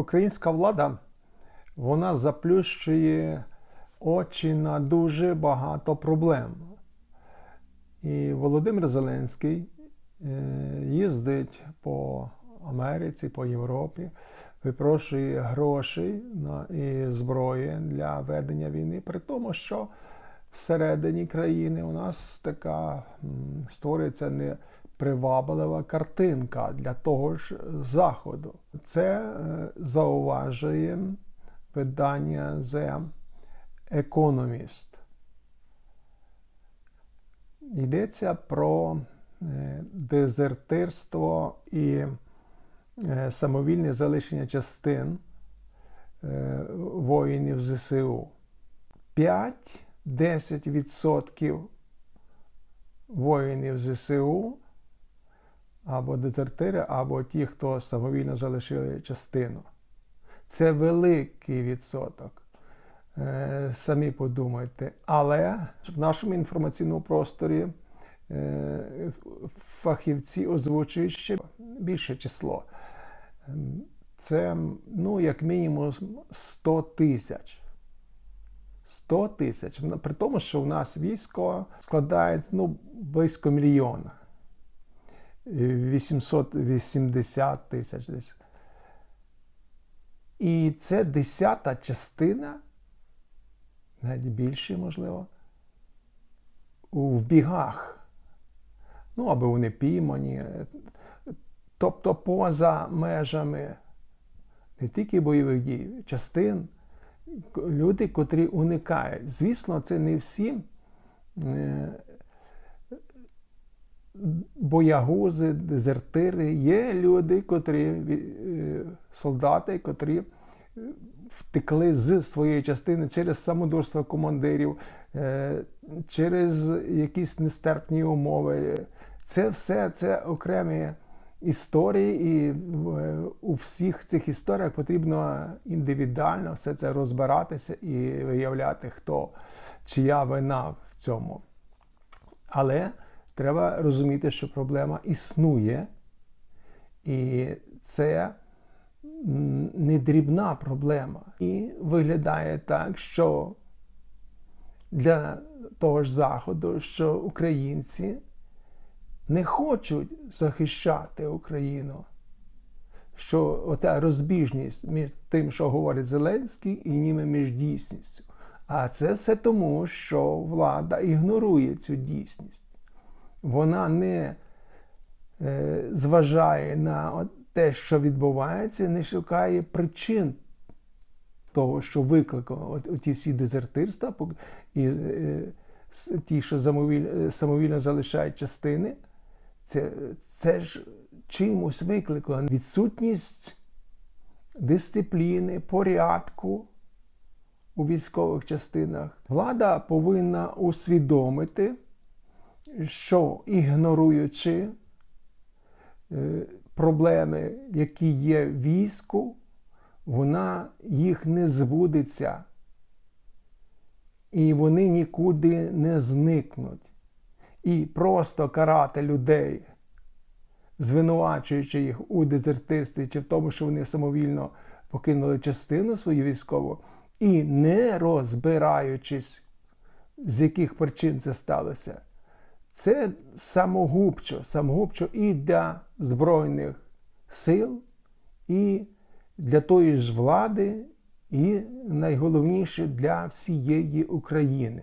українська влада вона заплющує очі на дуже багато проблем. І Володимир Зеленський е, їздить по Америці, по Європі, випрошує грошей на, і зброї для ведення війни, при тому, що всередині країни у нас така створюється неприваблива картинка для того ж заходу. Це е, зауважує видання The Economist. Йдеться про е, дезертирство і е, самовільне залишення частин е, воїнів ЗСУ. 5-10% воїнів ЗСУ або дезертири, або ті, хто самовільно залишили частину. Це великий відсоток. Е, Самі подумайте. Але в нашому інформаційному просторі е, фахівці озвучують ще більше число. Ем, Це, ну, як мінімум, 100 тисяч. 100 тисяч. При тому, що в нас військо складає ну, близько мільйона. 880 тисяч десь. І це десята частина, навіть більше, можливо, в бігах. Ну, аби вони піймані. Тобто поза межами не тільки бойових дій, частин, люди, котрі уникають. Звісно, це не всі е, боягузи, дезертири. Є люди, котрі е, солдати, котрі е, втекли з своєї частини через самодурство командирів, через якісь нестерпні умови. Це все це окремі історії, і у всіх цих історіях потрібно індивідуально все це розбиратися і виявляти, хто чия вина в цьому. Але треба розуміти, що проблема існує, і це не дрібна проблема. І виглядає так, що для того ж заходу, що українці не хочуть захищати Україну. Що ота розбіжність між тим, що говорить Зеленський, і німи між дійсністю. А це все тому, що влада ігнорує цю дійсність. Вона не е, зважає на те, що відбувається, не шукає причин того, що викликало ті всі дезертирства, і е, ті, що самовільно, самовільно залишають частини. Це, це ж чимось викликано відсутність дисципліни, порядку у військових частинах. Влада повинна усвідомити, що ігноруючи е, проблеми, які є в війську, вона їх не збудеться. І вони нікуди не зникнуть і просто карати людей, звинувачуючи їх у дезертирстві чи в тому, що вони самовільно покинули частину свою військову, і не розбираючись, з яких причин це сталося. Це самогубчо, самогубчо і для Збройних сил, і для тої ж влади, і найголовніше для всієї України.